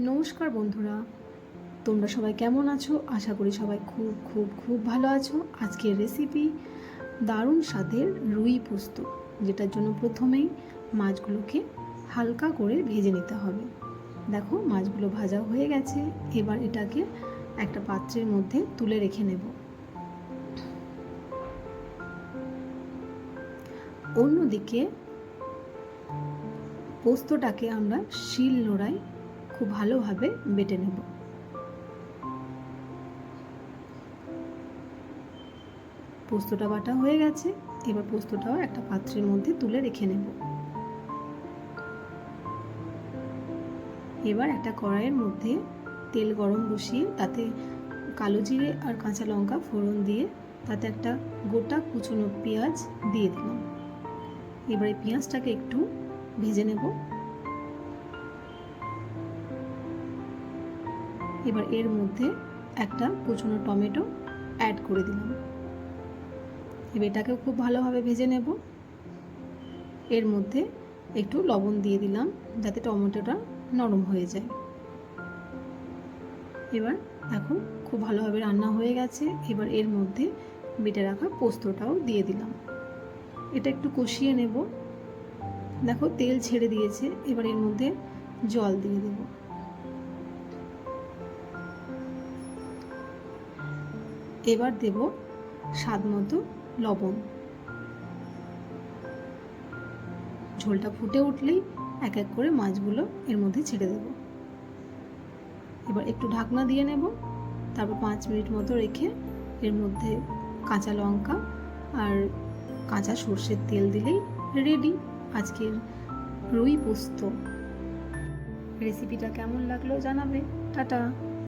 নমস্কার বন্ধুরা। তোমরা সবাই কেমন আছো? আশা করি সবাই খুব খুব খুব ভালো আছো। আজকের রেসিপি দারুণ স্বাদের রুই পোস্ত, যেটার জন্য প্রথমেই মাছগুলোকে হালকা করে ভেজে নিতে হবে। দেখো, মাছগুলো ভাজা হয়ে গেছে। এবার এটাকে একটা পাত্রের মধ্যে তুলে রেখে নেব। অন্যদিকে পোস্তটাকে আমরা শিল নোড়ায় খুব ভালোভাবে বেটে নেব। পোস্তটা বাটা হয়ে গেছে, এবার পোস্তটাও একটা পাত্রের মধ্যে তুলে রেখে নেব। এবার একটা কড়াইয়ের মধ্যে তেল গরম বসিয়ে তাতে কালো জিরে আর কাঁচা লঙ্কা ফোড়ন দিয়ে তাতে একটা গোটা কুচনো পেঁয়াজ দিয়ে দিলাম। এবারে পেঁয়াজটাকে একটু ভেজে নেব। এবার এর মধ্যে একটা কুচনো টমেটো অ্যাড করে দিলাম। এবার এটাকেও খুব ভালোভাবে ভেজে নেব। এর মধ্যে একটু লবণ দিয়ে দিলাম যাতে টমেটোটা নরম হয়ে যায়। এবার দেখো খুব ভালোভাবে রান্না হয়ে গেছে। এবার এর মধ্যে বেটে রাখা পোস্তটাও দিয়ে দিলাম। এটা একটু কষিয়ে নেব। দেখো তেল ছেড়ে দিয়েছে। এবার এর মধ্যে জল দিয়ে দেব। এবার দেব স্বাদ মতো লবণ। ঝোলটা ফুটে উঠলেই এক এক করে মাছগুলো এর মধ্যে ছেড়ে দেব। এবার একটু ঢাকনা দিয়ে নেব, তারপর পাঁচ মিনিট মতো রেখে এর মধ্যে কাঁচা লঙ্কা আর কাঁচা সর্ষের তেল দিলেই রেডি আজকের রুই পোস্ত। রেসিপিটা কেমন লাগল জানাবে? টাটা!